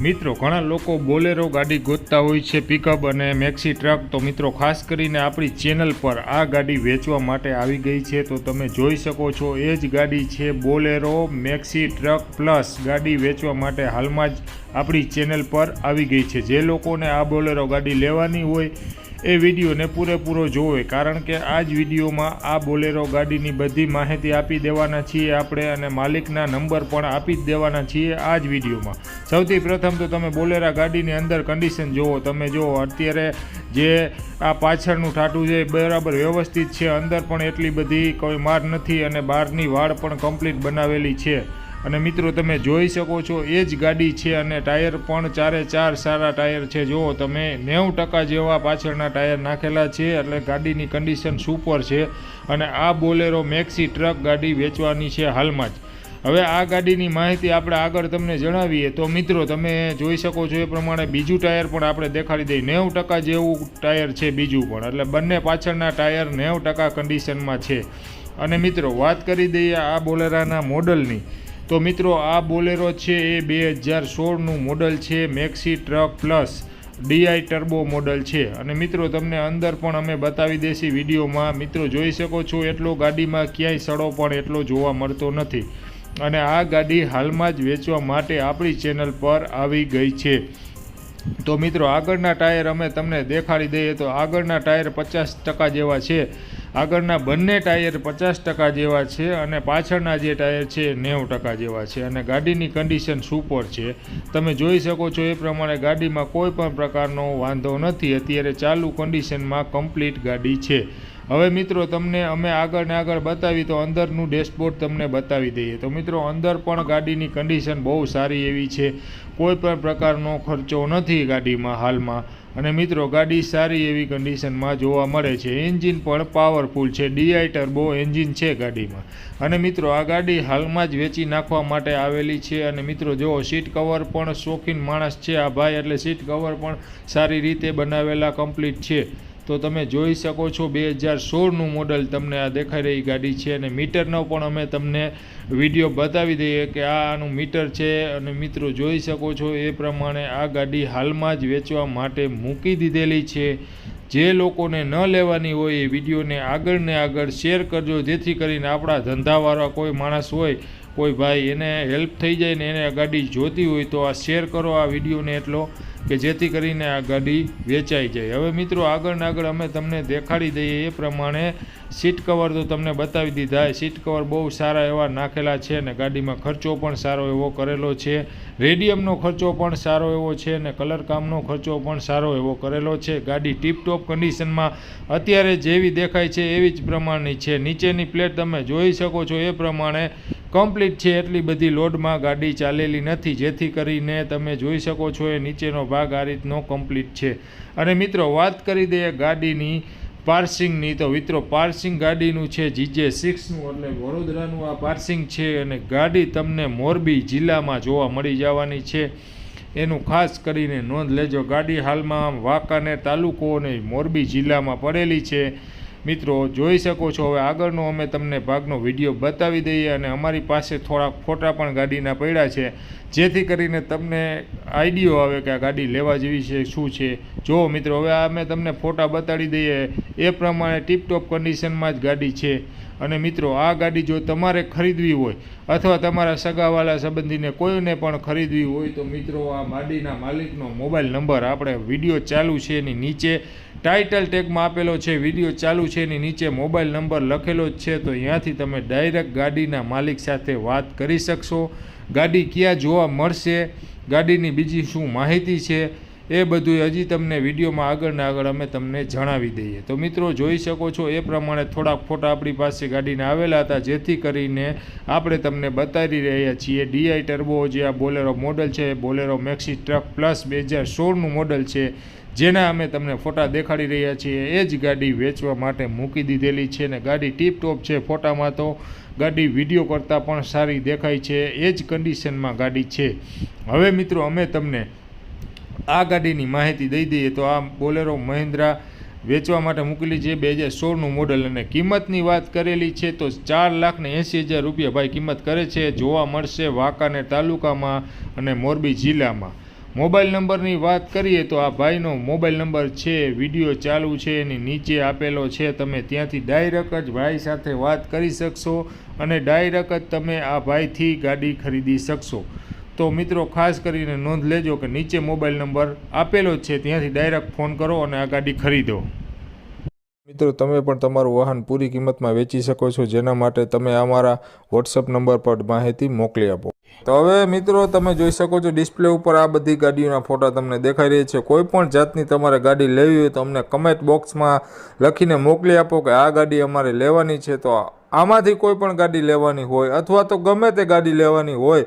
મિત્રો, ઘણા લોકો બોલેરો ગાડી ગોતતા હોય છે પિકઅપ અને મેક્સી ટ્રક તો મિત્રો, ખાસ કરીને આપણી ચેનલ પર આ ગાડી વેચવા માટે આવી ગઈ છે. તો તમે જોઈ શકો છો, એ જ ગાડી છે બોલેરો મેક્સી ટ્રક પ્લસ ગાડી વેચવા માટે હાલમાં જ આપણી ચેનલ પર આવી ગઈ છે. જે લોકોને આ બોલેરો ગાડી લેવાની હોય એ વિડીયોને પૂરેપૂરો જોવે, કારણ કે આ જ વિડીયોમાં આ બોલેરો ગાડીની બધી માહિતી આપી દેવાના છીએ આપણે અને માલિકના નંબર પણ આપી જ દેવાના છીએ આ જ વિડીયોમાં. સૌથી પ્રથમ તો તમે બોલેરા ગાડીની અંદર કન્ડિશન જુઓ. તમે જુઓ, અત્યારે જે આ પાછળનું ટાટું છે બરાબર વ્યવસ્થિત છે. અંદર પણ એટલી બધી કોઈ માર નથી અને બહારની વાળ પણ કમ્પ્લીટ બનાવેલી છે. અને મિત્રો, તમે જોઈ શકો છો, એ જ ગાડી છે અને ટાયર પણ ચારે ચાર સારા ટાયર છે. જુઓ, તમે નેવું ટકા જેવા પાછળના ટાયર નાખેલા છે. એટલે ગાડીની કન્ડિશન સુપર છે. અને આ બોલેરો મેક્સી ટ્રક ગાડી વેચવાની છે હાલમાં જ. હવે આ ગાડીની માહિતી આપણે આગળ તમને જણાવીએ. તો મિત્રો, તમે જોઈ શકો છો એ પ્રમાણે બીજું ટાયર પણ આપણે દેખાડી દઈએ. નેવું ટકા જેવું ટાયર છે બીજું પણ. એટલે બંને પાછળના ટાયર નેવું ટકા કન્ડિશનમાં છે. અને મિત્રો, વાત કરી દઈએ આ બોલેરાના મોડલની. તો મિત્રો, આ બોલેરો છે એ બે હજાર સોળનું મોડલ છે maxi truck plus DI turbo model છે. અને મિત્રો, તમને અંદર પણ અમે બતાવી દેશી વિડીયોમાં, મિત્રો, જોઈ શકો છો, એટલો ગાડીમાં ક્યાંય સડો પણ એટલો જોવા મળતો નથી. અને આ ગાડી હાલમાં જ વેચવા માટે આપણી ચેનલ પર આવી ગઈ છે. તો મિત્રો, આગળના ટાયર અમે તમને દેખાડી દઈએ તો આગળના ટાયર પચાસ ટકા જેવા છે. આગળના બંને ટાયર પચાસ ટકા જેવા છે અને પાછળના જે ટાયર છે નેવું ટકા જેવા છે. અને ગાડીની કન્ડિશન સુપર છે. તમે જોઈ શકો છો એ પ્રમાણે ગાડીમાં કોઈ પણ પ્રકારનો વાંધો નથી. અત્યારે ચાલુ કન્ડિશનમાં કમ્પ્લીટ ગાડી છે. હવે મિત્રો, તમને અમે આગળ ને આગળ બતાવી, તો અંદરનું ડેશબોર્ડ તમને બતાવી દઈએ. તો મિત્રો, અંદર પણ ગાડીની કન્ડિશન બહુ સારી એવી છે. કોઈ પણ પ્રકારનો ખર્ચો નથી ગાડીમાં હાલમાં. અને મિત્રો, ગાડી સારી એવી કન્ડિશનમાં જોવા મળે છે. એન્જિન પણ પાવરફુલ છે. ડીઆઈ ટર્બો એન્જિન છે ગાડીમાં. અને મિત્રો, આ ગાડી હાલમાં જ વેચી નાખવા માટે આવેલી છે. અને મિત્રો જુઓ સીટ કવર પણ શોખીન માણસ છે આ ભાઈ, એટલે સીટ કવર પણ સારી રીતે બનાવેલા કમ્પ્લીટ છે. તો તમે જોઈ શકો છો બે હજાર સોળનું મોડલ તમને આ દેખાઈ રહી ગાડી છે અને મીટરનો પણ અમે તમને વીડિયો બતાવી દઈએ કે આનું મીટર છે અને મિત્રો જોઈ શકો છો એ પ્રમાણે આ ગાડી હાલમાં જ વેચવા માટે મૂકી દીધેલી છે. જે લોકોને ન લેવાની હોય એ વિડીયોને આગળ ને આગળ શેર કરજો, જેથી કરીને આપણા ધંધાવાળા કોઈ માણસ હોય, કોઈ ભાઈ એને હેલ્પ થઈ જાય ને એને ગાડી જોતી હોય તો આ શેર કરો આ વિડીયોને એટલો. કે જેથી કરીને આ ગાડી વેચાઈ જાય. હવે મિત્રો આગળને આગળ અમે તમને દેખાડી દઈએ એ પ્રમાણે સીટ કવર તો તમને બતાવી દીધા. સીટ કવર બહુ સારા એવા નાખેલા છે અને ગાડીમાં ખર્ચો પણ સારો એવો કરેલો છે. રેડિયમનો ખર્ચો પણ સારો એવો છે અને કલર કામનો ખર્ચો પણ સારો એવો કરેલો છે. ગાડી ટીપટોપ કન્ડિશનમાં અત્યારે જેવી દેખાય છે એવી જ પ્રમાણની છે. નીચેની પ્લેટ તમે જોઈ શકો છો એ પ્રમાણે કમ્પ્લીટ છે એટલી બધી લોડમાં ગાડી ચાલેલી નથી. જેથી કરીને તમે જોઈ શકો છો એ નીચેનો ભાગ આ રીતનો કમ્પ્લીટ છે. અને મિત્રો, વાત કરી દઈએ ગાડીની પાર્સિંગની. તો મિત્રો, પાર્સિંગ ગાડીનું છે જીજે સિક્સનું એટલે વડોદરાનું આ પાર્સિંગ છે અને ગાડી તમને મોરબી જિલ્લામાં જોવા મળી જવાની છે. એનું ખાસ કરીને નોંધ લેજો, ગાડી હાલમાં વાંકાનેર તાલુકો અને મોરબી જિલ્લામાં પડેલી છે. મિત્રો, જોઈ શકો છો, હવે આગળનો અમે તમને ભાગનો વીડિયો બતાવી દઈએ અને અમારી પાસે થોડાક ફોટા પણ ગાડીના પડ્યા છે. જેથી કરીને તમને આઈડિયો આવે કે આ ગાડી લેવા જેવી છે, શું છે. જો મિત્રો, હવે અમે તમને ફોટા બતાડી દઈએ. એ પ્રમાણે ટીપટોપ કન્ડિશનમાં જ ગાડી છે. અને મિત્રો, આ ગાડી જો તમારે ખરીદવી હોય અથવા તમારા સગાવાલા સંબંધીને કોઈને પણ ખરીદવી હોય તો મિત્રો, આ ગાડીના માલિકનો મોબાઈલ નંબર આપણે વીડિયો ચાલુ છે એની નીચે, ટાઇટલ ટેગમાં આપેલો છે, વીડિયો ચાલુ છે એની નીચે મોબાઈલ નંબર લખેલો જ છે, તો ત્યાંથી તમે ડાયરેક્ટ ગાડીના માલિક સાથે વાત કરી શકશો. ગાડી ક્યાં જોવા મળશે? ગાડીની બીજી શું માહિતી છે? એ બધું હજી તમને વિડીયોમાં આગળને આગળ અમે તમને જણાવી દઈએ. તો મિત્રો, જોઈ શકો છો, એ પ્રમાણે થોડાક ફોટા આપણી પાસે ગાડીના આવેલા હતા, જેથી કરીને આપણે તમને બતાવી રહ્યા છીએ. ડીઆઈ ટર્બો જે આ બોલેરો મોડલ છે બોલેરો મેક્સી ટ્રક પ્લસ બે હજાર સોળનું મોડલ છે, જેના અમે તમને ફોટા દેખાડી રહ્યા છીએ. એ જ ગાડી વેચવા માટે મૂકી દીધેલી છે ને ગાડી ટીપટોપ છે ફોટામાં તો. ગાડી વીડિયો કરતાં પણ સારી દેખાય છે. એ જ કન્ડિશનમાં ગાડી છે. હવે મિત્રો, અમે તમને આ ગાડીની માહિતી દઈ દઈએ તો આ બોલેરો મહિન્દ્રા વેચવા માટે મૂકેલી છે. બે હજાર સોળનું મોડલ અને કિંમતની વાત કરેલી છે તો ચાર લાખ ને એંસી હજાર રૂપિયા ભાઈ કિંમત કરે છે. જોવા મળશે વાંકાનેર તાલુકામાં અને મોરબી જિલ્લામાં. મોબાઈલ નંબરની વાત કરીએ તો આ ભાઈનો મોબાઈલ નંબર છે, વીડિયો ચાલુ છે, એની નીચે આપેલો છે. તમે ત્યાંથી ડાયરેક્ટ જ ભાઈ સાથે વાત કરી શકશો અને ડાયરેક્ટ જ તમે આ ભાઈથી ગાડી ખરીદી શકશો. તો મિત્રો, ખાસ કરીને નોંધ લેજો કે નીચે મોબાઈલ નંબર આપેલો છે. ત્યાંથી ડાયરેક્ટ ફોન કરો અને આ ગાડી ખરીદો. મિત્રો, તમે પણ તમારું વાહન પૂરી કિંમતમાં વેચી શકો છો, જેના માટે તમે અમારા વોટ્સઅપ નંબર પર માહિતી મોકલી આપો. તો હવે મિત્રો, તમે જોઈ શકો છો, ડિસ્પ્લે ઉપર આ બધી ગાડીઓના ફોટા તમને દેખાઈ રહી છે. કોઈ પણ જાતની તમારે ગાડી લેવી હોય તો અમને કમેન્ટ બોક્સમાં લખીને મોકલી આપો કે આ ગાડી અમારે લેવાની છે. તો આમાંથી કોઈ પણ ગાડી લેવાની હોય અથવા તો ગમે તે ગાડી લેવાની હોય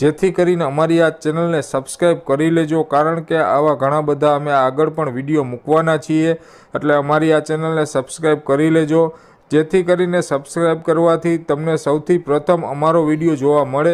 જેથી કરીને અમારી આ ચેનલને સબસ્ક્રાઈબ કરી લેજો, કારણ કે આવા ઘણા બધા અમે આગળ પણ વીડિયો મૂકવાના છીએ. એટલે અમારી આ ચેનલને સબસ્ક્રાઈબ કરી લેજો. જેથી કરીને સબસ્ક્રાઈબ કરવાથી તમને સૌથી પ્રથમ અમારો વીડિયો જોવા મળે.